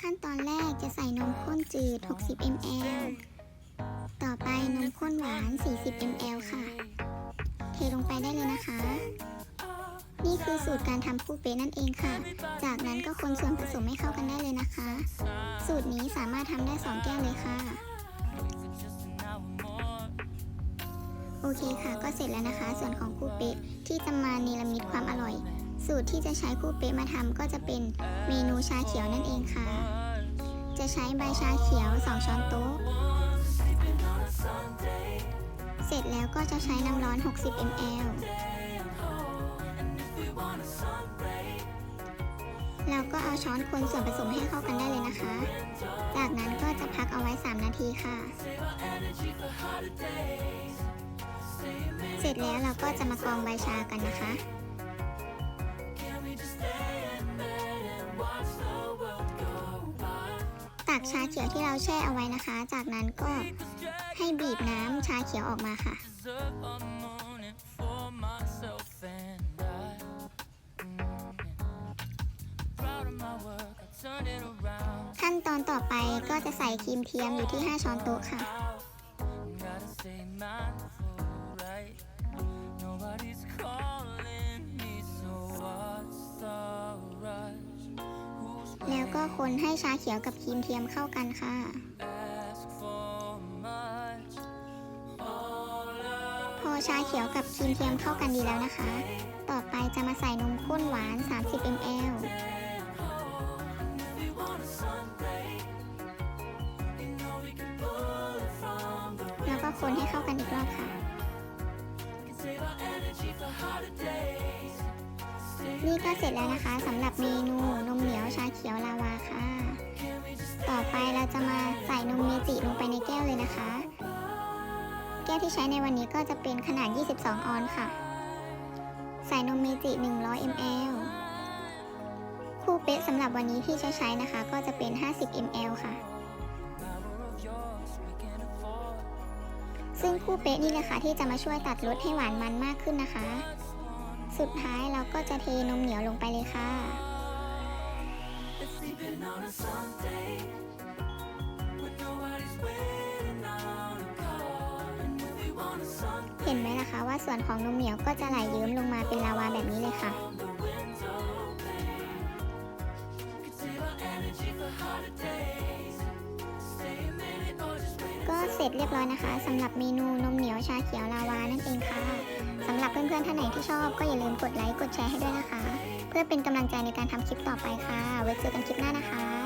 ขั้นตอนแรกจะใส่นมข้นจืด 60 ml ต่อไปนมข้นหวาน 40 ml ค่ะ เทลงไปได้เลยนะคะ นี่คือสูตรการทำคู่เป๊ะนั่นเองค่ะ จากนั้นก็คนส่วนผสมให้เข้ากันได้เลยนะคะ สูตรนี้สามารถทำได้ 2 แก้วเลยค่ะ โอเคค่ะก็เสร็จแล้วนะคะ ส่วนของคู่เป๊ะที่จะมาเนรมิตความอร่อย สูตรที่จะใช้คู่เป๊ะมาทำก็จะเป็นเมนูชาเขียวนั่นเองค่ะ จะใช้ใบชาเขียว 2 ช้อนโต๊ะ เสร็จแล้วก็จะใช้น้ำร้อน 60 ml แล้วก็เอาช้อนคนส่วนผสมให้เข้ากันได้เลยนะคะ จากนั้นก็จะพักเอาไว้ 3 นาทีค่ะ เสร็จแล้วเราก็จะมากรองใบชากันนะคะ จกชาเขียวที่เราแช่เอาไว้นะคะ จากนั้นก็ให้บีบน้ำชาเขียวออกมาค่ะ ขั้นตอนต่อไปก็จะใส่ครีมเทียมอยู่ที่ 5 ช้อนโต๊ะค่ะ คนให้ชาเขียวกับครีมเทียมเข้ากันค่ะ พอชาเขียวกับครีมเทียมเข้ากันดีแล้วนะคะ ต่อไปจะมาใส่นมข้นหวาน 30 ml แล้วก็คนให้เข้ากันอีกรอบค่ะ นี่ก็เสร็จแล้วนะคะสำหรับเมนูนมเหนียวชาเขียวลาวาค่ะ ต่อไปเราจะมาใส่นมเมจิลงไปในแก้วเลยนะคะ แก้วที่ใช้ในวันนี้ก็จะเป็นขนาด 22 ออนซ์ค่ะ ใส่นมเมจิ 100 ml คู่เป๊ะสำหรับวันนี้ที่จะใช้นะคะ ก็จะเป็น 50 ml ค่ะซึ่งคู่เป๊ะนี่แหละค่ะที่จะมาช่วยตัดรสให้หวานมันมากขึ้นนะคะ สุดท้ายเราก็จะเทนมเหนียวลงไปเลยค่ะ เห็นไหมล่ะคะว่าส่วนของนมเหนียวก็จะไหลยืมลงมาเป็นลาวาแบบนี้เลยค่ะ เสร็จเรียบร้อยนะคะสำหรับเมนูนมเหนียวชาเขียวลาวานั่นเองค่ะสำหรับเพื่อนๆท่านไหนที่ชอบก็อย่าลืมกดไลค์กดแชร์ให้ด้วยนะคะ เพื่อเป็นกำลังใจในการทำคลิปต่อไปค่ะ ไว้เจอกันคลิปหน้านะคะ